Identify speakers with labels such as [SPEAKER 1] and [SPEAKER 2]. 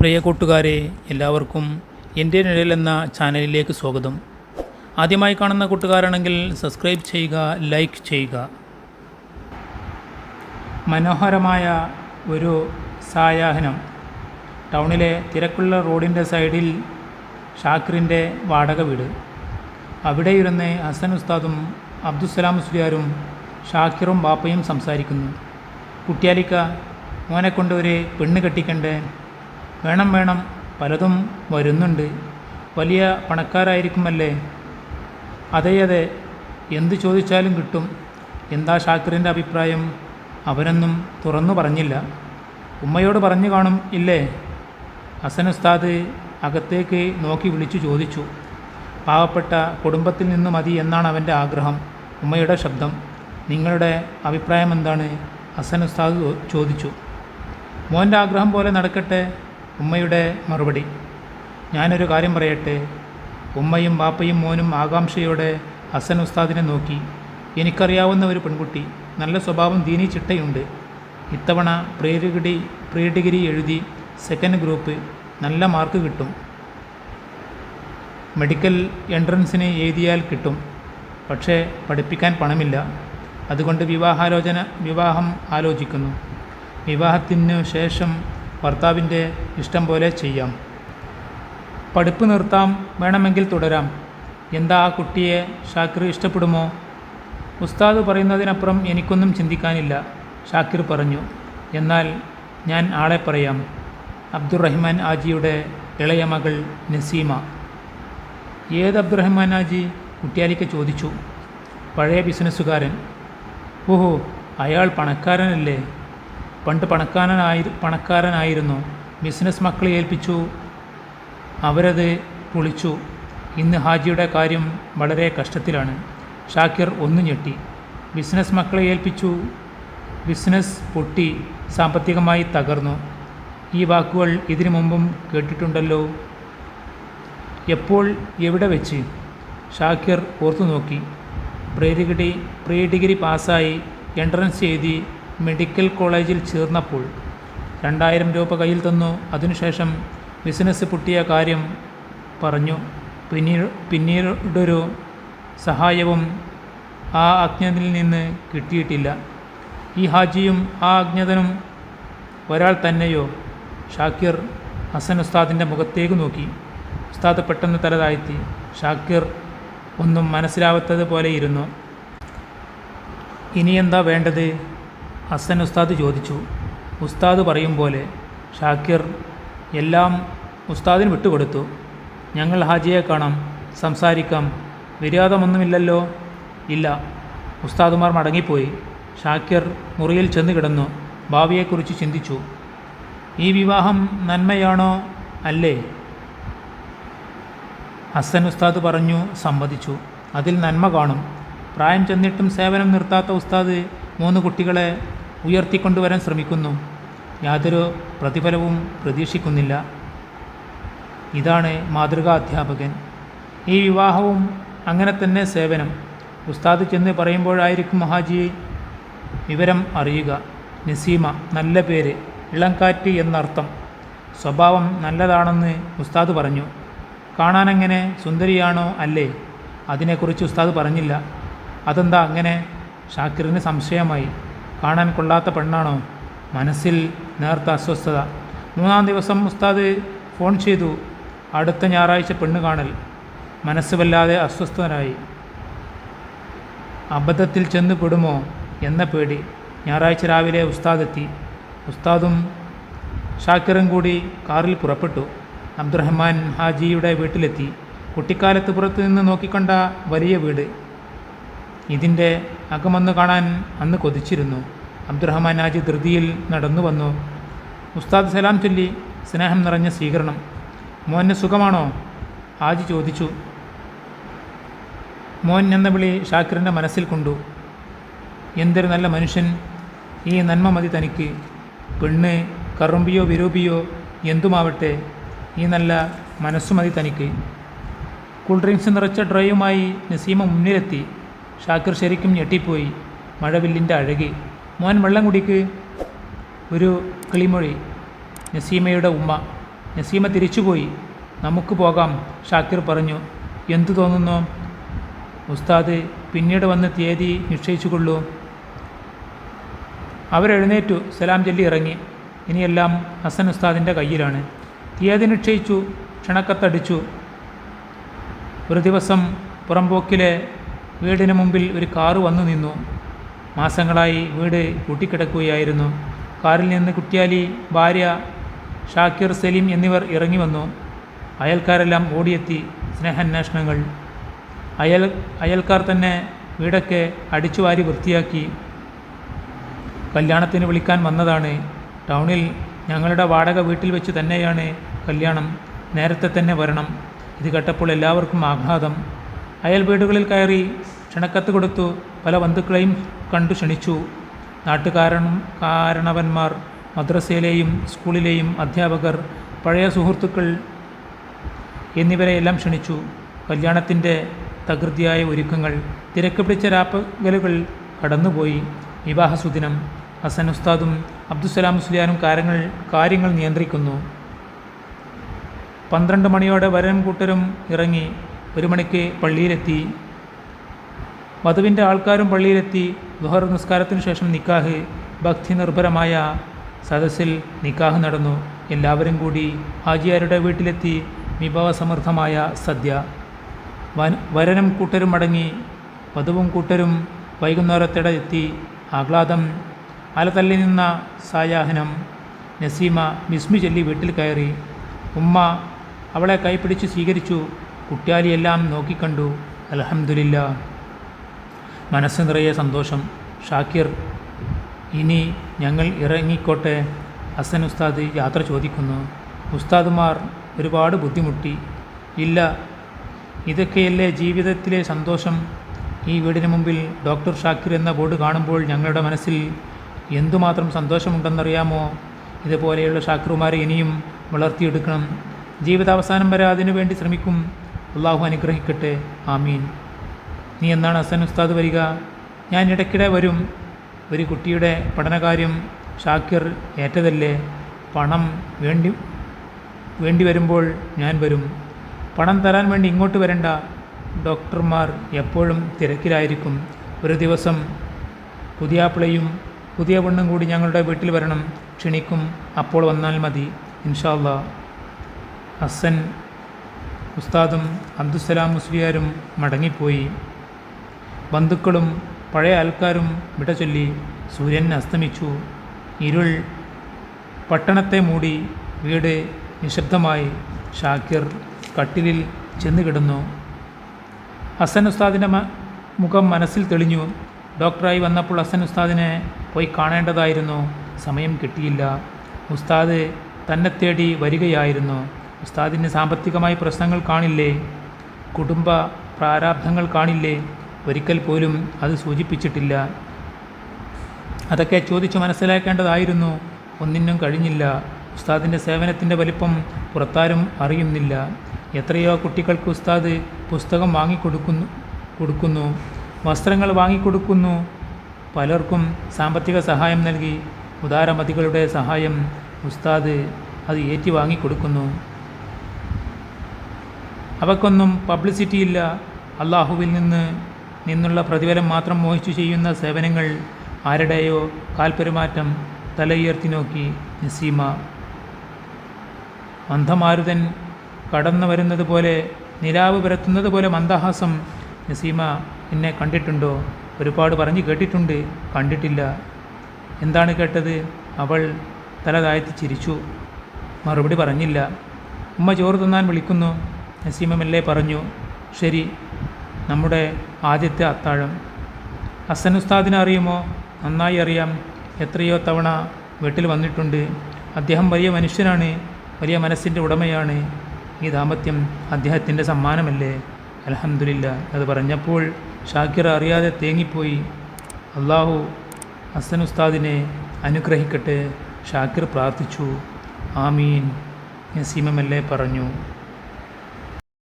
[SPEAKER 1] പ്രിയ കൂട്ടുകാരെ എല്ലാവർക്കും എന്റെ നിഴൽ എന്ന ചാനലിലേക്ക് സ്വാഗതം. ആദ്യമായി കാണുന്ന കൂട്ടുകാരാണെങ്കിൽ സബ്സ്ക്രൈബ് ചെയ്യുക ലൈക്ക് ചെയ്യുക. മനോഹരമായ ഒരു സായാഹനം. ടൗണിലെ തിരക്കുള്ള റോഡിന്റെ സൈഡിൽ ഷാക്കിറിന്റെ വാടക വീട്. അവിടെ ഇരുന്ന് ഹസൻ ഉസ്താദും അബ്ദുസ്സലാം മുസ്ലിയാരും ഷാക്കിറും ബാപ്പയും സംസാരിക്കുന്നു. കുട്ടിയാലിക്ക മോനെ കൊണ്ട് ഒരു പെണ്ണ് കെട്ടിക്കണ്ടേ വേണം വേണം. പലതും വരുന്നുണ്ട്. വലിയ പണക്കാരായിരിക്കുമല്ലേ? അതെ അതെ. എന്തു ചോദിച്ചാലും കിട്ടും. എന്താ ഷാക്കിറിന്റെ അഭിപ്രായം? അവനൊന്നും തുറന്നു പറഞ്ഞില്ല. ഉമ്മയോട് പറഞ്ഞു കാണും ഇല്ലേ? ഹസൻ ഉസ്താദ് അകത്തേക്ക് നോക്കി വിളിച്ചു ചോദിച്ചു. പാവപ്പെട്ട കുടുംബത്തിൽ നിന്ന് മതി എന്നാണ് അവന്റെ ആഗ്രഹം. ഉമ്മയുടെ ശബ്ദം. നിങ്ങളുടെ അഭിപ്രായം എന്താണ്? ഹസൻ ഉസ്താദ് ചോദിച്ചു. മോന്റെ ആഗ്രഹം പോലെ നടക്കട്ടെ? ഉമ്മയുടെ മറുപടി. ഞാനൊരു കാര്യം പറയട്ടെ? ഉമ്മയും ബാപ്പയും മോനും ആകാംക്ഷയോടെ ഹസൻ ഉസ്താദിനെ നോക്കി. എനിക്കറിയാവുന്ന ഒരു പെൺകുട്ടി നല്ല സ്വഭാവം ദീനി ചിട്ടയുണ്ട്. ഇത്തവണ പ്രീ ഡിഗ്രി പ്രീ ഡിഗ്രി എഴുതി സെക്കൻഡ് ഗ്രൂപ്പ് നല്ല മാർക്ക് കിട്ടും. മെഡിക്കൽ എൻട്രൻസിന് എഴുതിയാൽ കിട്ടും. പക്ഷേ പഠിപ്പിക്കാൻ പണമില്ല. അതുകൊണ്ട് വിവാഹാലോചന വിവാഹം ആലോചിക്കുന്നു. വിവാഹത്തിനു ശേഷം ഭർത്താവിന്റെ ഇഷ്ടം പോലെ ചെയ്യാം. പഠിപ്പ് നിർത്താം വേണമെങ്കിൽ തുടരാം. എന്താ ആ കുട്ടിയെ ഷാക്കിർ ഇഷ്ടപ്പെടുമോ? ഉസ്താദ് പറയുന്നതിനപ്പുറം എനിക്കൊന്നും ചിന്തിക്കാനില്ല ഷാക്കിർ പറഞ്ഞു. എന്നാൽ ഞാൻ ആളെ പറയാം. അബ്ദുറഹ്മാൻ ആജിയുടെ ഇളയ മകൾ നസീമ. ഏത് അബ്ദുറഹ്മാൻ ആജി? കുട്ടിയാലിക്ക് ചോദിച്ചു. പഴയ ബിസിനസ്സുകാരൻ. ഓഹോ അയാൾ പണക്കാരനല്ലേ? പണ്ട് പണക്കാരനായി പണക്കാരനായിരുന്നു. ബിസിനസ് മക്കളെ ഏൽപ്പിച്ചു. അവരത് പൊളിച്ചു. ഇന്ന് ഹാജിയുടെ കാര്യം വളരെ കഷ്ടത്തിലാണ്. ഷാക്കിർ ഒന്നു ഞെട്ടി. ബിസിനസ് മക്കളെ ഏൽപ്പിച്ചു. ബിസിനസ് പൊട്ടി. സാമ്പത്തികമായി തകർന്നു. ഈ വാക്കുകൾ ഇതിനു മുമ്പും കേട്ടിട്ടുണ്ടല്ലോ. എപ്പോൾ എവിടെ വെച്ച്? ഷാക്കിർ ഓർത്തു നോക്കി. പ്രീ ഡിഗ്രി പ്രീ ഡിഗ്രി പാസ്സായി. എൻട്രൻസ് എഴുതി. മെഡിക്കൽ കോളേജിൽ ചേർന്നപ്പോൾ രണ്ടായിരം രൂപ കയ്യിൽ തന്നു. അതിനുശേഷം ബിസിനസ് പൊട്ടിയ കാര്യം പറഞ്ഞു. പിന്നീട് പിന്നീടൊരു സഹായവും ആ അജ്ഞനിൽ നിന്ന് കിട്ടിയിട്ടില്ല. ഈ ഹാജിയും ആ അജ്ഞതനും ഒരാൾ തന്നെയോ? ഷാക്കിർ ഹസൻ ഉസ്താദിന്റെ മുഖത്തേക്ക് നോക്കി. ഉസ്താദ് പെട്ടെന്ന് തല താഴ്ത്തി ഷാക്കിർ ഒന്നും മനസ്സിലാവാത്തത് പോലെ ഇരുന്നു. ഇനി എന്താ വേണ്ടത്? ഹസൻ ഉസ്താദ് ചോദിച്ചു. ഉസ്താദ് പറയും പോലെ ഷാക്കിർ എല്ലാം ഉസ്താദിന് വിട്ടുകൊടുത്തു. ഞങ്ങൾ ഹാജിയെ കാണാം സംസാരിക്കാം വിരോധമൊന്നുമില്ലല്ലോ ഇല്ല. ഉസ്താദുമാർ മടങ്ങിപ്പോയി. ഷാക്കിർ മുറിയിൽ ചെന്ന് കിടന്നു ഭാവിയെക്കുറിച്ച് ചിന്തിച്ചു. ഈ വിവാഹം നന്മയാണോ അല്ലേ? ഹസൻ ഉസ്താദ് പറഞ്ഞു സമ്മതിച്ചു. അതിൽ നന്മ കാണും. പ്രായം ചെന്നിട്ടും സേവനം നിർത്താത്ത ഉസ്താദ് മൂന്ന് കുട്ടികളെ ഉയർത്തിക്കൊണ്ടുവരാൻ ശ്രമിക്കുന്നു. യാതൊരു പ്രതിഫലവും പ്രതീക്ഷിക്കുന്നില്ല. ഇതാണ് മാതൃകാ അധ്യാപകൻ. ഈ വിവാഹവും അങ്ങനെ തന്നെ സേവനം. ഉസ്താദ് ചെന്ന് പറയുമ്പോഴായിരിക്കും മഹാജി വിവരം അറിയുക. നസീമ നല്ല പേര് ഇളംകാറ്റ് എന്നർത്ഥം. സ്വഭാവം നല്ലതാണെന്ന് ഉസ്താദ് പറഞ്ഞു. കാണാനെങ്ങനെ സുന്ദരിയാണോ അല്ലേ? അതിനെക്കുറിച്ച് ഉസ്താദ് പറഞ്ഞില്ല. അതെന്താ അങ്ങനെ? ഷാക്കിറിന് സംശയമായി. കാണാൻ കൊള്ളാത്ത പെണ്ണാണോ? മനസ്സിൽ നേർത്ത അസ്വസ്ഥത. മൂന്നാം ദിവസം ഉസ്താദ് ഫോൺ ചെയ്തു അടുത്ത ഞായറാഴ്ച പെണ്ണ് കാണൽ. മനസ്സ് വല്ലാതെ അസ്വസ്ഥനായി. അബദ്ധത്തിൽ ചെന്ന് പെടുമോ എന്ന പേടി. ഞായറാഴ്ച രാവിലെ ഉസ്താദ് എത്തി. ഉസ്താദും ഷാക്കിറും കൂടി കാറിൽ പുറപ്പെട്ടു. അബ്ദുറഹ്മാൻ ഹാജിയുടെ വീട്ടിലെത്തി. കുട്ടിക്കാലത്ത് പുറത്തു നിന്ന് നോക്കിക്കണ്ട വലിയ വീട്. ഇതിന്റെ അകമൊന്ന് കാണാൻ അന്ന് കൊതിച്ചിരുന്നു. അബ്ദുറഹ്മാൻ ആജി ധൃതിയിൽ നടന്നു വന്നു. ഉസ്താദ് സലാം ചൊല്ലി സ്നേഹം നിറഞ്ഞ സ്വീകരണം. മോന് സുഖമാണോ? ആജി ചോദിച്ചു. മോൻ എന്ന വിളി ഷാക്കിറിന്റെ മനസ്സിൽ കൊണ്ടു. എന്തൊരു നല്ല മനുഷ്യൻ. ഈ നന്മ മതി തനിക്ക്. പെണ്ണ് കറുമ്പിയോ വിരൂപിയോ എന്തുമാവട്ടെ ഈ നല്ല മനസ്സുമതി തനിക്ക്. കൂൾ ഡ്രിങ്ക്സ് നിറച്ച ഡ്രൈവുമായി നസീമ മുന്നിലെത്തി. ഷാക്കിർ ശരിക്കും ഞെട്ടിപ്പോയി. മഴവില്ലിന്റെ അഴകി. മോൻ വെള്ളം കുടിക്ക്. ഒരു കിളിമൊഴി. നസീമയുടെ ഉമ്മ. നസീമ തിരിച്ചുപോയി. നമുക്ക് പോകാം ഷാക്കിർ പറഞ്ഞു. എന്തു തോന്നുന്നു? ഉസ്താദ് പിന്നീട് വന്ന് തീയതി നിശ്ചയിച്ചുകൊള്ളൂ. അവരെഴുന്നേറ്റു സലാം ചൊല്ലി ഇറങ്ങി. ഇനിയെല്ലാം ഹസൻ ഉസ്താദിന്റെ കയ്യിലാണ്. തീയതി നിശ്ചയിച്ചു. ക്ഷണക്കത്തടിച്ചു. ഒരു ദിവസം പുറംപോക്കിലെ വീടിന് മുമ്പിൽ ഒരു കാറ് വന്നു നിന്നു. മാസങ്ങളായി വീട് കൂട്ടിക്കിടക്കുകയായിരുന്നു. കാറിൽ നിന്ന് കുട്ടിയാലി ഭാര്യ ഷാക്കിർ സലീം എന്നിവർ ഇറങ്ങി വന്നു. അയൽക്കാരെല്ലാം ഓടിയെത്തി സ്നേഹാന്വേഷണങ്ങൾ. അയൽ അയൽക്കാർ തന്നെ വീടൊക്കെ അടിച്ചുവാരി വൃത്തിയാക്കി. കല്യാണത്തിന് വിളിക്കാൻ വന്നതാണ്. ടൗണിൽ ഞങ്ങളുടെ വാടക വീട്ടിൽ വെച്ച് തന്നെയാണ് കല്യാണം. നേരത്തെ തന്നെ വരണം. ഇത് കേട്ടപ്പോൾ എല്ലാവർക്കും ആഹ്ലാദം അയൽ വീടുകളിൽ കയറി ക്ഷണക്കത്ത് കൊടുത്തു. പല ബന്ധുക്കളെയും കണ്ടു ക്ഷണിച്ചു. നാട്ടുകാരൻ കാരണവന്മാർ മദ്രസയിലെയും സ്കൂളിലെയും അധ്യാപകർ പഴയ സുഹൃത്തുക്കൾ എന്നിവരെയെല്ലാം ക്ഷണിച്ചു. കല്യാണത്തിന്റെ തകൃതിയായ ഒരുക്കങ്ങൾ തിരക്ക് പിടിച്ച രാപ്പകലുകൾ കടന്നുപോയി. വിവാഹ സുദിനം ഹസൻ ഉസ്താദും അബ്ദുസലാം മുസ്ലിയാനും കാര്യങ്ങൾ കാര്യങ്ങൾ നിയന്ത്രിക്കുന്നു. പന്ത്രണ്ട് മണിയോടെ വരനും കൂട്ടരും ഇറങ്ങി ഒരു മണിക്ക് പള്ളിയിലെത്തി. വധുവിന്റെ ആൾക്കാരും പള്ളിയിലെത്തി. ദുഹർ നിസ്കാരത്തിനു ശേഷം നിക്കാഹ്. ഭക്തി നിർഭരമായ സദസ്സിൽ നിക്കാഹ് നടന്നു. എല്ലാവരും കൂടി ഹാജിയാരുടെ വീട്ടിലെത്തി. വിഭവസമൃദ്ധമായ സദ്യ. വരനും കൂട്ടരും അടങ്ങി. വധുവും കൂട്ടരും വൈകുന്നേരത്തിടെ എത്തി. ആഹ്ലാദം. അലതല്ലി നിന്ന സായാഹനം. നസീമ മിസ്മി ചൊല്ലി വീട്ടിൽ കയറി. ഉമ്മ അവളെ കൈപ്പിടിച്ച് സ്വീകരിച്ചു. കുട്ടിയാലിയെല്ലാം നോക്കിക്കണ്ടു. അലഹമില്ല മനസ്സ് നിറയെ സന്തോഷം. ഷാക്കിർ ഇനി ഞങ്ങൾ ഇറങ്ങിക്കോട്ടെ. ഹസൻ ഉസ്താദ് യാത്ര ചോദിക്കുന്നു. ഉസ്താദുമാർ ഒരുപാട് ബുദ്ധിമുട്ടി. ഇല്ല ഇതൊക്കെയല്ലേ ജീവിതത്തിലെ സന്തോഷം? ഈ വീടിന് മുമ്പിൽ ഡോക്ടർ ഷാക്കിർ എന്ന ബോർഡ് കാണുമ്പോൾ ഞങ്ങളുടെ മനസ്സിൽ എന്തുമാത്രം സന്തോഷമുണ്ടെന്നറിയാമോ? ഇതുപോലെയുള്ള ഷാക്കിറുമാരെ ഇനിയും വളർത്തിയെടുക്കണം. ജീവിതാവസാനം വരെ അതിനു വേണ്ടി ശ്രമിക്കും. അള്ളാഹു അനുഗ്രഹിക്കട്ടെ. ആമീൻ. നീ എന്നാണ് ഹസൻ ഉസ്താദ് വരിക? ഞാൻ ഇടയ്ക്കിടെ വരും. ഒരു കുട്ടിയുടെ പഠനകാര്യം ഷാക്കിർ ഏറ്റതല്ലേ? പണം വേണ്ടി വേണ്ടി വരുമ്പോൾ ഞാൻ വരും. പണം തരാൻ വേണ്ടി ഇങ്ങോട്ട് വരണ്ട. ഡോക്ടർമാർ എപ്പോഴും തിരക്കിലായിരിക്കും. ഒരു ദിവസം പുതിയാപ്പിളയും പുതിയ പെണ്ണും കൂടി ഞങ്ങളുടെ വീട്ടിൽ വരണം. ക്ഷണിക്കും. അപ്പോൾ വന്നാൽ മതി. ഇൻഷാല്ല ഹസൻ ഉസ്താദും അബ്ദുസലാം മുസ്ലിയാരും മടങ്ങിപ്പോയി. ബന്ധുക്കളും പഴയ ആൾക്കാരും വിട ചൊല്ലി സൂര്യൻ അസ്തമിച്ചു. ഇരുൾ പട്ടണത്തെ മൂടി വീട് നിശബ്ദമായി ഷാക്കിർ കട്ടിലിൽ ചെന്ന് കിടന്നു. ഹസൻ ഉസ്താദിന്റെ മുഖം മനസ്സിൽ തെളിഞ്ഞു. ഡോക്ടറായി വന്നപ്പോൾ ഹസൻ ഉസ്താദിനെ പോയി കാണേണ്ടതായിരുന്നു. സമയം കിട്ടിയില്ല. ഉസ്താദ് തന്നെ തേടി വരികയായിരുന്നു. ഉസ്താദിന് സാമ്പത്തികമായി പ്രശ്നങ്ങൾ കാണില്ലേ? കുടുംബ പ്രാരാബ്ധങ്ങൾ കാണില്ലേ? ഒരിക്കൽ പോലും അത് സൂചിപ്പിച്ചിട്ടില്ല. അതൊക്കെ ചോദിച്ചു മനസ്സിലാക്കേണ്ടതായിരുന്നു. ഒന്നിനും കഴിഞ്ഞില്ല. ഉസ്താദിന്റെ സേവനത്തിന്റെ വലിപ്പം പുറത്താരും അറിയുന്നില്ല. എത്രയോ കുട്ടികൾക്ക് ഉസ്താദ് പുസ്തകം വാങ്ങിക്കൊടുക്കുന്നു കൊടുക്കുന്നു. വസ്ത്രങ്ങൾ വാങ്ങിക്കൊടുക്കുന്നു. പലർക്കും സാമ്പത്തിക സഹായം നൽകി. ഉദാരമതികളുടെ സഹായം ഉസ്താദ് അത് ഏറ്റി വാങ്ങിക്കൊടുക്കുന്നു അവക്കൊന്നും പബ്ലിസിറ്റി ഇല്ല. അള്ളാഹുവിൽ നിന്ന് നിന്നുള്ള പ്രതിഫലം മാത്രം മോഹിച്ചു ചെയ്യുന്ന സേവനങ്ങൾ ആരുടെയോ കാൽപെരുമാറ്റം തലയുയർത്തി നോക്കി നസീമ. മന്ദമാരുതൻ കടന്നു വരുന്നത് പോലെ നിലാവ് പരത്തുന്നത് പോലെ മന്ദഹാസം നസീമ എന്നെ കണ്ടിട്ടുണ്ടോ? ഒരുപാട് പറഞ്ഞു കേട്ടിട്ടുണ്ട് കണ്ടിട്ടില്ല. എന്താണ് കേട്ടത്? അവൾ തല താഴ്ത്തി ചിരിച്ചു. മറുപടി പറഞ്ഞില്ല. ഉമ്മ ചോറ് തിന്നാൻ വിളിക്കുന്നു. നസീമ പറഞ്ഞു? ശരി നമ്മുടെ ആദ്യത്തെ അത്താഴം. ഹസൻ ഉസ്താദിനെ അറിയുമോ? നന്നായി അറിയാം. എത്രയോ തവണ വീട്ടിൽ വന്നിട്ടുണ്ട്. അദ്ദേഹം വലിയ മനുഷ്യനാണ് വലിയ മനസ്സിന്റെ ഉടമയാണ്. ഈ ദാമ്പത്യം അദ്ദേഹത്തിന്റെ സമ്മാനമല്ലേ? അലഹമില്ല അത് പറഞ്ഞപ്പോൾ ഷാക്കിർ അറിയാതെ തേങ്ങിപ്പോയി. അള്ളാഹു ഹസൻ ഉസ്താദിനെ അനുഗ്രഹിക്കട്ടെ. ഷാക്കിർ പ്രാർത്ഥിച്ചു. ആമീൻ. നസീമമല്ലേ പറഞ്ഞു.